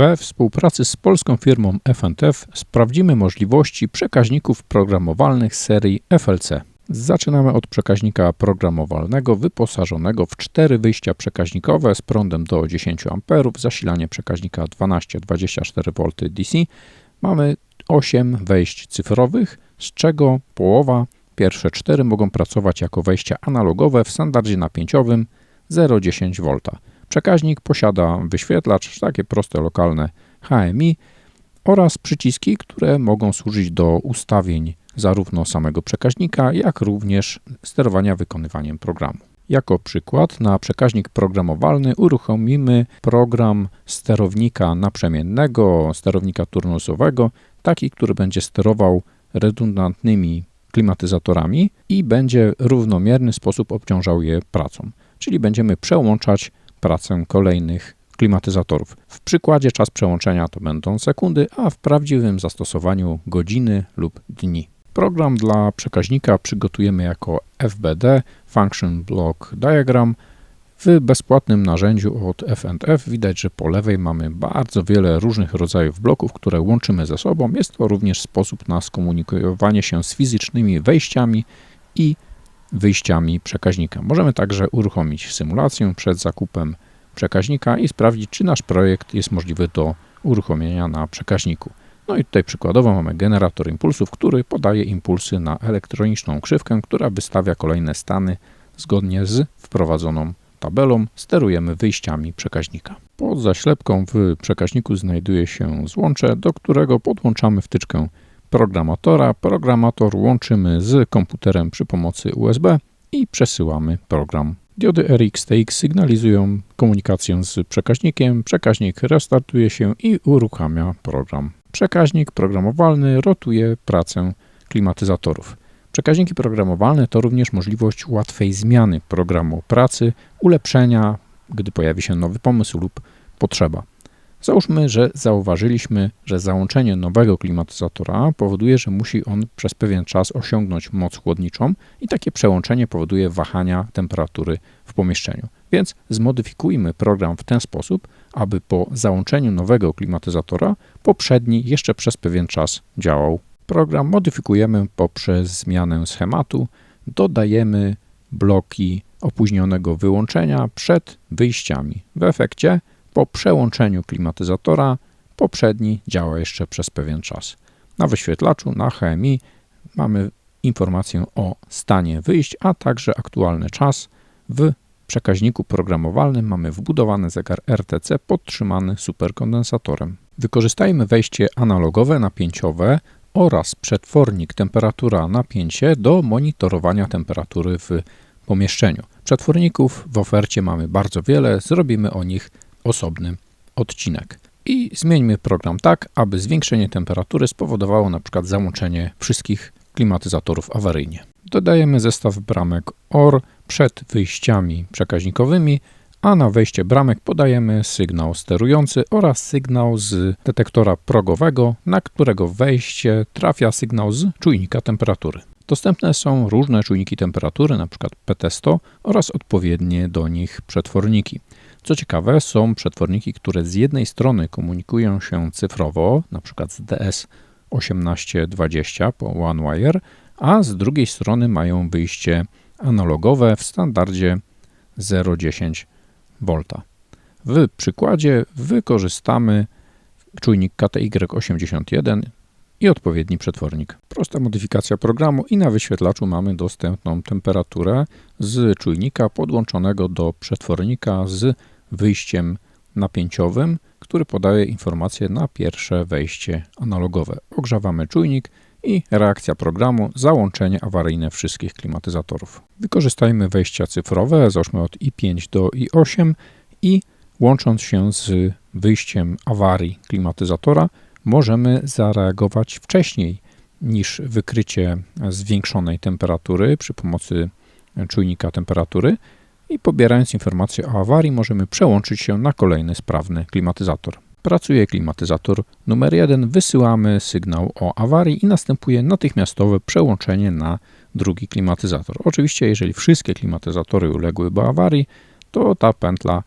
We współpracy z polską firmą F&F sprawdzimy możliwości przekaźników programowalnych serii FLC. Zaczynamy od przekaźnika programowalnego wyposażonego w cztery wyjścia przekaźnikowe z prądem do 10 A, zasilanie przekaźnika 12-24V DC. Mamy 8 wejść cyfrowych, z czego połowa, pierwsze 4 mogą pracować jako wejścia analogowe w standardzie napięciowym 0,10V. Przekaźnik posiada wyświetlacz, takie proste lokalne HMI oraz przyciski, które mogą służyć do ustawień zarówno samego przekaźnika, jak również sterowania wykonywaniem programu. Jako przykład na przekaźnik programowalny uruchomimy program sterownika naprzemiennego, sterownika turnusowego, taki, który będzie sterował redundantnymi klimatyzatorami i będzie w równomierny sposób obciążał je pracą. Czyli będziemy przełączać pracę kolejnych klimatyzatorów. W przykładzie czas przełączenia to będą sekundy, a w prawdziwym zastosowaniu godziny lub dni. Program dla przekaźnika przygotujemy jako FBD Function Block Diagram. W bezpłatnym narzędziu od F&F widać, że po lewej mamy bardzo wiele różnych rodzajów bloków, które łączymy ze sobą. Jest to również sposób na skomunikowanie się z fizycznymi wejściami i wyjściami przekaźnika. Możemy także uruchomić symulację przed zakupem przekaźnika i sprawdzić, czy nasz projekt jest możliwy do uruchomienia na przekaźniku. No i tutaj przykładowo mamy generator impulsów, który podaje impulsy na elektroniczną krzywkę, która wystawia kolejne stany zgodnie z wprowadzoną tabelą. Sterujemy wyjściami przekaźnika. Pod zaślepką w przekaźniku znajduje się złącze, do którego podłączamy wtyczkę programatora. Programator łączymy z komputerem przy pomocy USB i przesyłamy program. Diody RX-TX sygnalizują komunikację z przekaźnikiem, przekaźnik restartuje się i uruchamia program. Przekaźnik programowalny rotuje pracę klimatyzatorów. Przekaźniki programowalne to również możliwość łatwej zmiany programu pracy, ulepszenia, gdy pojawi się nowy pomysł lub potrzeba. Załóżmy, że zauważyliśmy, że załączenie nowego klimatyzatora powoduje, że musi on przez pewien czas osiągnąć moc chłodniczą i takie przełączenie powoduje wahania temperatury w pomieszczeniu. Więc zmodyfikujmy program w ten sposób, aby po załączeniu nowego klimatyzatora poprzedni jeszcze przez pewien czas działał. Program modyfikujemy poprzez zmianę schematu, dodajemy bloki opóźnionego wyłączenia przed wyjściami. W efekcie po przełączeniu klimatyzatora poprzedni działa jeszcze przez pewien czas. Na wyświetlaczu, na HMI mamy informację o stanie wyjść, a także aktualny czas. W przekaźniku programowalnym mamy wbudowany zegar RTC podtrzymany superkondensatorem. Wykorzystajmy wejście analogowe napięciowe oraz przetwornik temperatura-napięcie do monitorowania temperatury w pomieszczeniu. Przetworników w ofercie mamy bardzo wiele, zrobimy o nich osobny odcinek. I zmieńmy program tak, aby zwiększenie temperatury spowodowało np. załączenie wszystkich klimatyzatorów awaryjnie. Dodajemy zestaw bramek OR przed wyjściami przekaźnikowymi, a na wejście bramek podajemy sygnał sterujący oraz sygnał z detektora progowego, na którego wejście trafia sygnał z czujnika temperatury. Dostępne są różne czujniki temperatury, np. PT100 oraz odpowiednie do nich przetworniki. Co ciekawe, są przetworniki, które z jednej strony komunikują się cyfrowo, np. z DS1820 po OneWire, a z drugiej strony mają wyjście analogowe w standardzie 0,10 V. W przykładzie wykorzystamy czujnik KTY81 i odpowiedni przetwornik. Prosta modyfikacja programu i na wyświetlaczu mamy dostępną temperaturę z czujnika podłączonego do przetwornika z wyjściem napięciowym, który podaje informacje na pierwsze wejście analogowe. Ogrzewamy czujnik i reakcja programu, załączenie awaryjne wszystkich klimatyzatorów. Wykorzystajmy wejścia cyfrowe, załóżmy od i5 do i8 i łącząc się z wyjściem awarii klimatyzatora, możemy zareagować wcześniej niż wykrycie zwiększonej temperatury przy pomocy czujnika temperatury i pobierając informacje o awarii możemy przełączyć się na kolejny sprawny klimatyzator. Pracuje klimatyzator numer 1, wysyłamy sygnał o awarii i następuje natychmiastowe przełączenie na drugi klimatyzator. Oczywiście, jeżeli wszystkie klimatyzatory uległyby awarii, to ta pętla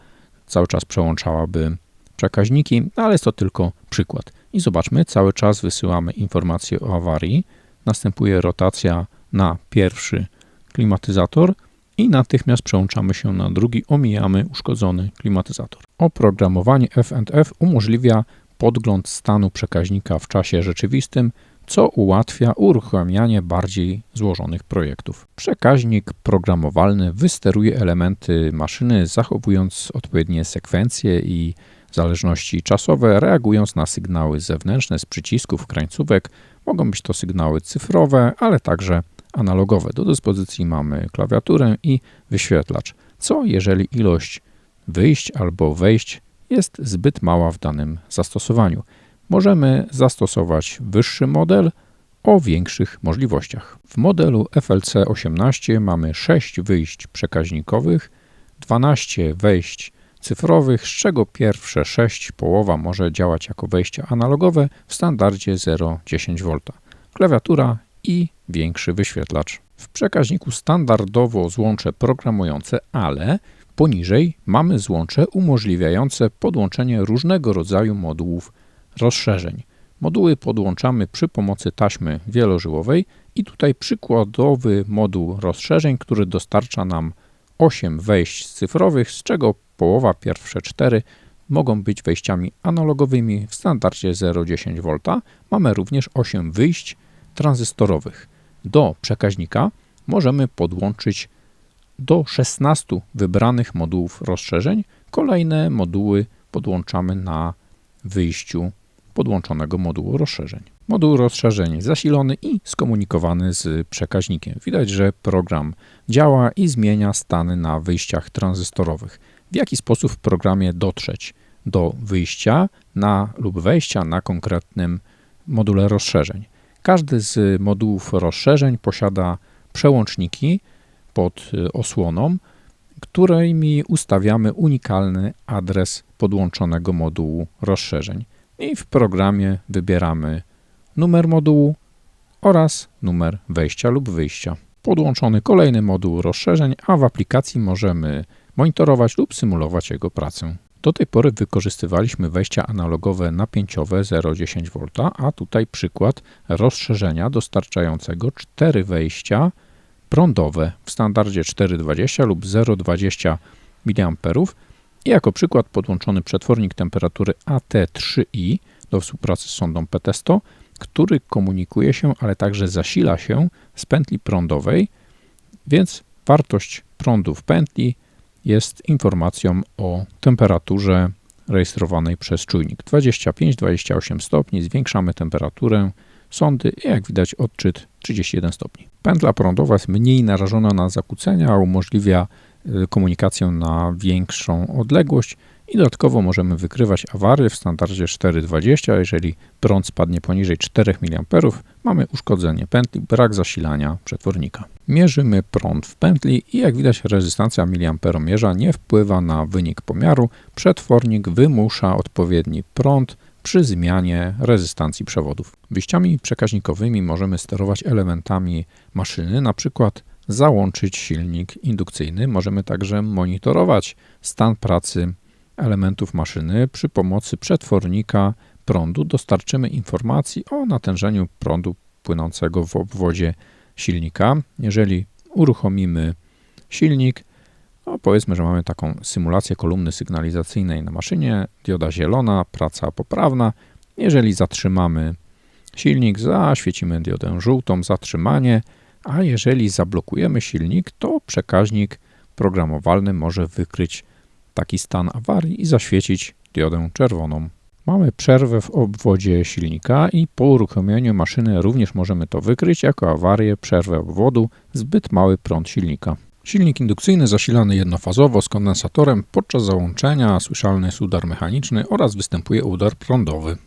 cały czas przełączałaby przekaźniki, ale jest to tylko przykład. I zobaczmy, cały czas wysyłamy informację o awarii, następuje rotacja na pierwszy klimatyzator i natychmiast przełączamy się na drugi, omijamy uszkodzony klimatyzator. Oprogramowanie F&F umożliwia podgląd stanu przekaźnika w czasie rzeczywistym, co ułatwia uruchamianie bardziej złożonych projektów. Przekaźnik programowalny wysteruje elementy maszyny, zachowując odpowiednie sekwencje i zależności czasowe, reagując na sygnały zewnętrzne z przycisków, krańcówek. Mogą być to sygnały cyfrowe, ale także analogowe. Do dyspozycji mamy klawiaturę i wyświetlacz. Co jeżeli ilość wyjść albo wejść jest zbyt mała w danym zastosowaniu? Możemy zastosować wyższy model o większych możliwościach. W modelu FLC 18 mamy 6 wyjść przekaźnikowych, 12 wejść cyfrowych, z czego pierwsze 6 połowa może działać jako wejścia analogowe w standardzie 0,10 V. Klawiatura i większy wyświetlacz. W przekaźniku standardowo złącze programujące, ale poniżej mamy złącze umożliwiające podłączenie różnego rodzaju modułów rozszerzeń. Moduły podłączamy przy pomocy taśmy wielożyłowej i tutaj przykładowy moduł rozszerzeń, który dostarcza nam 8 wejść cyfrowych, z czego połowa, pierwsze 4 mogą być wejściami analogowymi w standardzie 0,10 V. Mamy również 8 wyjść tranzystorowych. Do przekaźnika możemy podłączyć do 16 wybranych modułów rozszerzeń. Kolejne moduły podłączamy na wyjściu podłączonego modułu rozszerzeń. Moduł rozszerzeń zasilony i skomunikowany z przekaźnikiem. Widać, że program działa i zmienia stany na wyjściach tranzystorowych. W jaki sposób w programie dotrzeć do wyjścia na lub wejścia na konkretnym module rozszerzeń. Każdy z modułów rozszerzeń posiada przełączniki pod osłoną, którymi ustawiamy unikalny adres podłączonego modułu rozszerzeń. I w programie wybieramy numer modułu oraz numer wejścia lub wyjścia. Podłączony kolejny moduł rozszerzeń, a w aplikacji możemy monitorować lub symulować jego pracę. Do tej pory wykorzystywaliśmy wejścia analogowe napięciowe 0,10 V, a tutaj przykład rozszerzenia dostarczającego 4 wejścia prądowe w standardzie 4,20 lub 0,20 mA i jako przykład podłączony przetwornik temperatury AT3i do współpracy z sondą PTSTO, który komunikuje się, ale także zasila się z pętli prądowej, więc wartość prądu w pętli jest informacją o temperaturze rejestrowanej przez czujnik. 25-28 stopni, zwiększamy temperaturę sondy i jak widać odczyt 31 stopni. Pętla prądowa jest mniej narażona na zakłócenia, a umożliwia y, komunikację na większą odległość i dodatkowo możemy wykrywać awarie w standardzie 4.20. Jeżeli prąd spadnie poniżej 4 mA, mamy uszkodzenie pętli, brak zasilania przetwornika. Mierzymy prąd w pętli i jak widać rezystancja miliamperomierza nie wpływa na wynik pomiaru. Przetwornik wymusza odpowiedni prąd przy zmianie rezystancji przewodów. Wyjściami przekaźnikowymi możemy sterować elementami maszyny, na przykład załączyć silnik indukcyjny. Możemy także monitorować stan pracy elementów maszyny przy pomocy przetwornika prądu. Dostarczymy informacji o natężeniu prądu płynącego w obwodzie silnika. Jeżeli uruchomimy silnik, no powiedzmy, że mamy taką symulację kolumny sygnalizacyjnej na maszynie, dioda zielona, praca poprawna. Jeżeli zatrzymamy silnik, zaświecimy diodę żółtą, zatrzymanie, a jeżeli zablokujemy silnik, to przekaźnik programowalny może wykryć taki stan awarii i zaświecić diodę czerwoną. Mamy przerwę w obwodzie silnika i po uruchomieniu maszyny również możemy to wykryć jako awarię, przerwę obwodu, zbyt mały prąd silnika. Silnik indukcyjny zasilany jednofazowo z kondensatorem podczas załączenia słyszalny jest udar mechaniczny oraz występuje udar prądowy.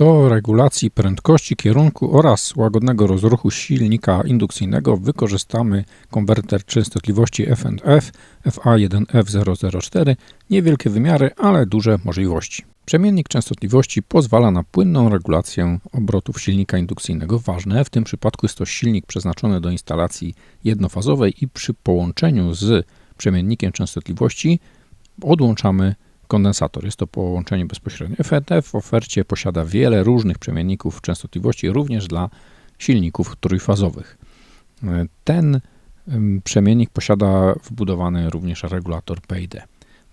Do regulacji prędkości, kierunku oraz łagodnego rozruchu silnika indukcyjnego wykorzystamy konwerter częstotliwości F&F FA1F004. Niewielkie wymiary, ale duże możliwości. Przemiennik częstotliwości pozwala na płynną regulację obrotów silnika indukcyjnego. Ważne, w tym przypadku jest to silnik przeznaczony do instalacji jednofazowej i przy połączeniu z przemiennikiem częstotliwości odłączamy kondensator. Jest to połączenie bezpośrednie. FET w ofercie posiada wiele różnych przemienników częstotliwości, również dla silników trójfazowych. Ten przemiennik posiada wbudowany również regulator PID.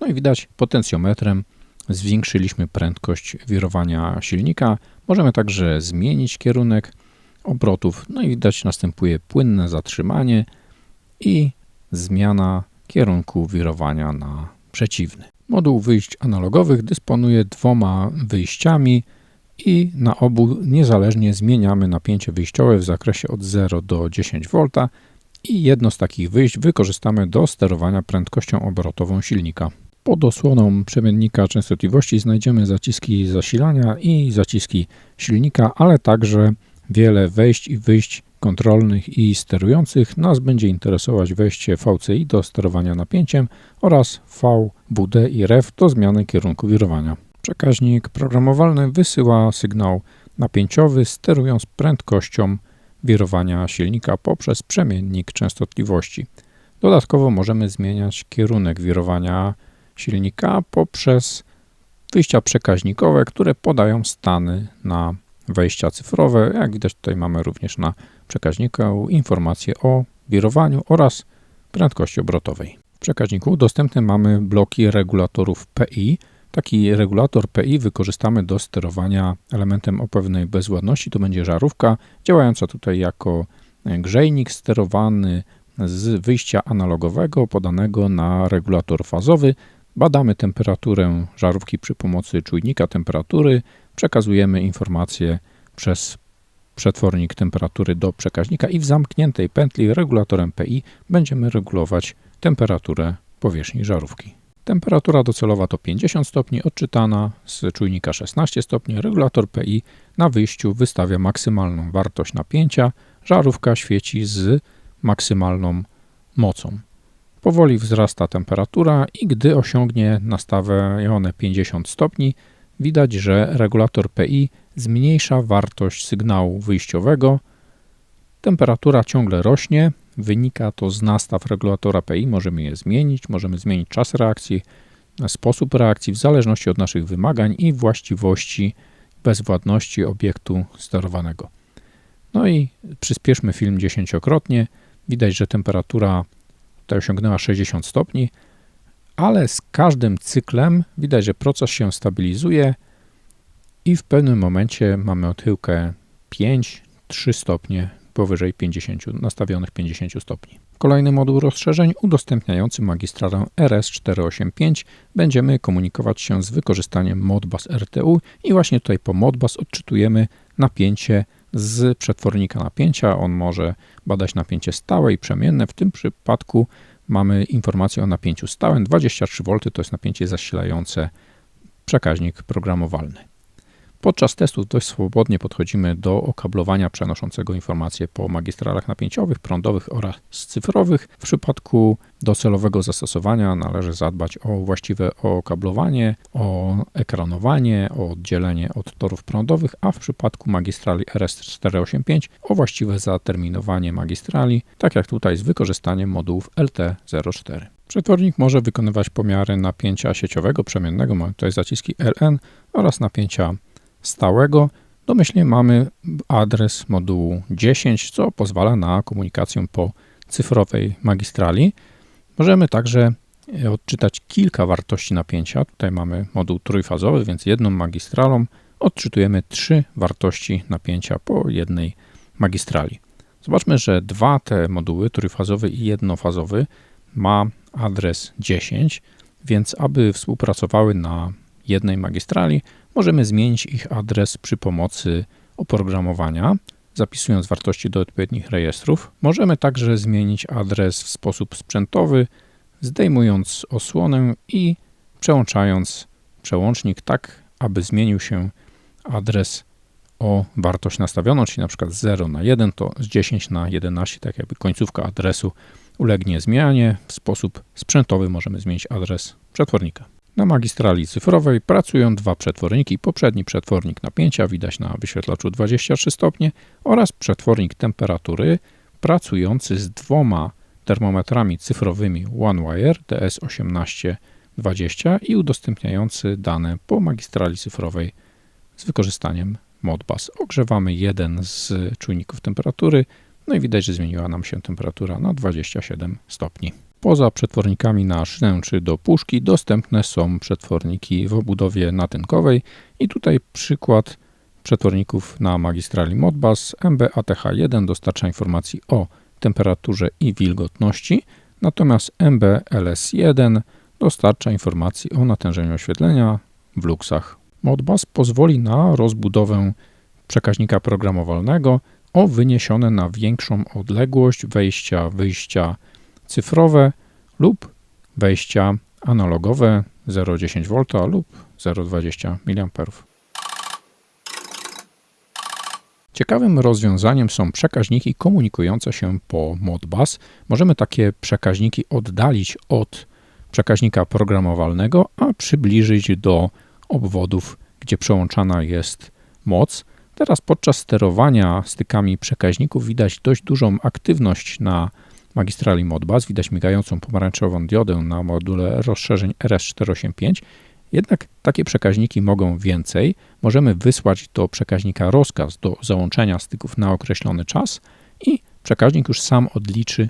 No i widać potencjometrem zwiększyliśmy prędkość wirowania silnika. Możemy także zmienić kierunek obrotów. No i widać następuje płynne zatrzymanie i zmiana kierunku wirowania na przeciwny. Moduł wyjść analogowych dysponuje dwoma wyjściami i na obu niezależnie zmieniamy napięcie wyjściowe w zakresie od 0 do 10 V i jedno z takich wyjść wykorzystamy do sterowania prędkością obrotową silnika. Pod osłoną przemiennika częstotliwości znajdziemy zaciski zasilania i zaciski silnika, ale także wiele wejść i wyjść kontrolnych i sterujących. Nas będzie interesować wejście VCI do sterowania napięciem oraz VWD i REF do zmiany kierunku wirowania. Przekaźnik programowalny wysyła sygnał napięciowy sterując prędkością wirowania silnika poprzez przemiennik częstotliwości. Dodatkowo możemy zmieniać kierunek wirowania silnika poprzez wyjścia przekaźnikowe, które podają stany na wejścia cyfrowe. Jak widać tutaj mamy również na przekaźniku informacje o wirowaniu oraz prędkości obrotowej. W przekaźniku dostępne mamy bloki regulatorów PI. Taki regulator PI wykorzystamy do sterowania elementem o pewnej bezładności. To będzie żarówka działająca tutaj jako grzejnik sterowany z wyjścia analogowego podanego na regulator fazowy. Badamy temperaturę żarówki przy pomocy czujnika temperatury, przekazujemy informacje przez przetwornik temperatury do przekaźnika i w zamkniętej pętli regulatorem PI będziemy regulować temperaturę powierzchni żarówki. Temperatura docelowa to 50 stopni, odczytana z czujnika 16 stopni. Regulator PI na wyjściu wystawia maksymalną wartość napięcia. Żarówka świeci z maksymalną mocą. Powoli wzrasta temperatura i gdy osiągnie nastawione 50 stopni, widać, że regulator PI zmniejsza wartość sygnału wyjściowego. Temperatura ciągle rośnie, wynika to z nastaw regulatora PI. Możemy je zmienić, możemy zmienić czas reakcji, sposób reakcji w zależności od naszych wymagań i właściwości bezwładności obiektu sterowanego. No i przyspieszmy film dziesięciokrotnie. Widać, że temperatura tutaj osiągnęła 60 stopni, ale z każdym cyklem widać, że proces się stabilizuje i w pewnym momencie mamy odchyłkę 5-3 stopnie powyżej 50, nastawionych 50 stopni. Kolejny moduł rozszerzeń udostępniający magistralę RS485 będziemy komunikować się z wykorzystaniem Modbus RTU i właśnie tutaj po Modbus odczytujemy napięcie z przetwornika napięcia. On może badać napięcie stałe i przemienne. W tym przypadku mamy informację o napięciu stałym. 23V to jest napięcie zasilające przekaźnik programowalny. Podczas testów dość swobodnie podchodzimy do okablowania przenoszącego informacje po magistralach napięciowych, prądowych oraz cyfrowych. W przypadku docelowego zastosowania należy zadbać o właściwe okablowanie, o ekranowanie, o oddzielenie od torów prądowych, a w przypadku magistrali RS485 o właściwe zaterminowanie magistrali, tak jak tutaj z wykorzystaniem modułów LT04. Przetwornik może wykonywać pomiary napięcia sieciowego przemiennego, mamy tutaj zaciski LN oraz napięcia stałego, domyślnie mamy adres modułu 10, co pozwala na komunikację po cyfrowej magistrali. Możemy także e, odczytać kilka wartości napięcia. Tutaj mamy moduł trójfazowy, więc jedną magistralą odczytujemy trzy wartości napięcia po jednej magistrali. Zobaczmy, że dwa te moduły, trójfazowy i jednofazowy, ma adres 10, więc aby współpracowały na jednej magistrali, możemy zmienić ich adres przy pomocy oprogramowania, zapisując wartości do odpowiednich rejestrów. Możemy także zmienić adres w sposób sprzętowy, zdejmując osłonę i przełączając przełącznik tak, aby zmienił się adres o wartość nastawioną, czyli na przykład 0 na 1 to z 10 na 11, tak jakby końcówka adresu ulegnie zmianie. W sposób sprzętowy możemy zmienić adres przetwornika. Na magistrali cyfrowej pracują dwa przetworniki. Poprzedni przetwornik napięcia widać na wyświetlaczu 23 stopnie oraz przetwornik temperatury pracujący z dwoma termometrami cyfrowymi OneWire DS18 20 i udostępniający dane po magistrali cyfrowej z wykorzystaniem Modbus. Ogrzewamy jeden z czujników temperatury, no i widać, że zmieniła nam się temperatura na 27 stopni. Poza przetwornikami na szynę czy do puszki dostępne są przetworniki w obudowie natynkowej i tutaj przykład przetworników na magistrali Modbus. MB-ATH1 dostarcza informacji o temperaturze i wilgotności, natomiast MB-LS1 dostarcza informacji o natężeniu oświetlenia w luksach. Modbus pozwoli na rozbudowę przekaźnika programowalnego o wyniesione na większą odległość wejścia, wyjścia cyfrowe lub wejścia analogowe 0,10 V lub 0,20 mA. Ciekawym rozwiązaniem są przekaźniki komunikujące się po Modbus. Możemy takie przekaźniki oddalić od przekaźnika programowalnego, a przybliżyć do obwodów, gdzie przełączana jest moc. Teraz podczas sterowania stykami przekaźników widać dość dużą aktywność na magistrali Modbus. Widać migającą pomarańczową diodę na module rozszerzeń RS485. Jednak takie przekaźniki mogą więcej. Możemy wysłać do przekaźnika rozkaz do załączenia styków na określony czas i przekaźnik już sam odliczy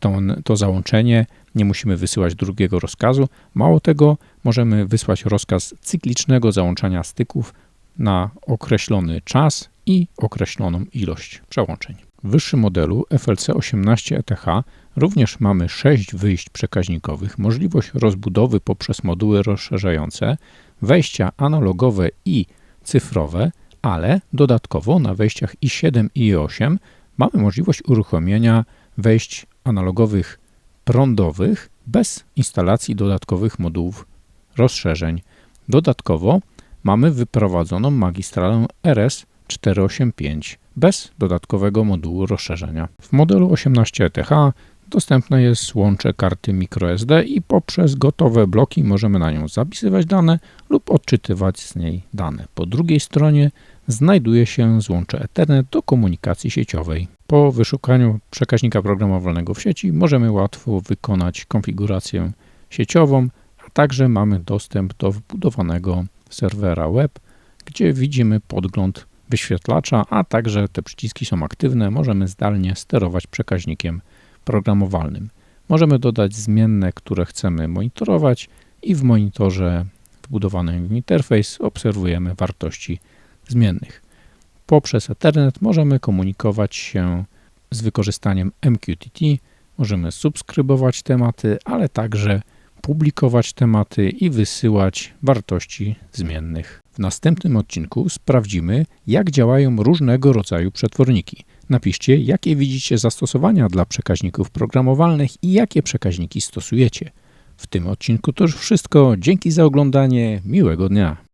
to, to załączenie. Nie musimy wysyłać drugiego rozkazu. Mało tego, możemy wysłać rozkaz cyklicznego załączania styków na określony czas i określoną ilość przełączeń. W wyższym modelu FLC 18 ETH również mamy 6 wyjść przekaźnikowych, możliwość rozbudowy poprzez moduły rozszerzające, wejścia analogowe i cyfrowe, ale dodatkowo na wejściach i7 i i8 mamy możliwość uruchomienia wejść analogowych prądowych bez instalacji dodatkowych modułów rozszerzeń. Dodatkowo mamy wyprowadzoną magistralę RS485 bez dodatkowego modułu rozszerzenia. W modelu 18 ETH dostępne jest łącze karty microSD i poprzez gotowe bloki możemy na nią zapisywać dane lub odczytywać z niej dane. Po drugiej stronie znajduje się złącze Ethernet do komunikacji sieciowej. Po wyszukaniu przekaźnika programowalnego w sieci możemy łatwo wykonać konfigurację sieciową, a także mamy dostęp do wbudowanego serwera web, gdzie widzimy podgląd wyświetlacza, a także te przyciski są aktywne, możemy zdalnie sterować przekaźnikiem programowalnym. Możemy dodać zmienne, które chcemy monitorować i w monitorze wbudowanym w interfejs obserwujemy wartości zmiennych. Poprzez Ethernet możemy komunikować się z wykorzystaniem MQTT, możemy subskrybować tematy, ale także publikować tematy i wysyłać wartości zmiennych. W następnym odcinku sprawdzimy, jak działają różnego rodzaju przetworniki. Napiszcie, jakie widzicie zastosowania dla przekaźników programowalnych i jakie przekaźniki stosujecie. W tym odcinku to już wszystko. Dzięki za oglądanie. Miłego dnia.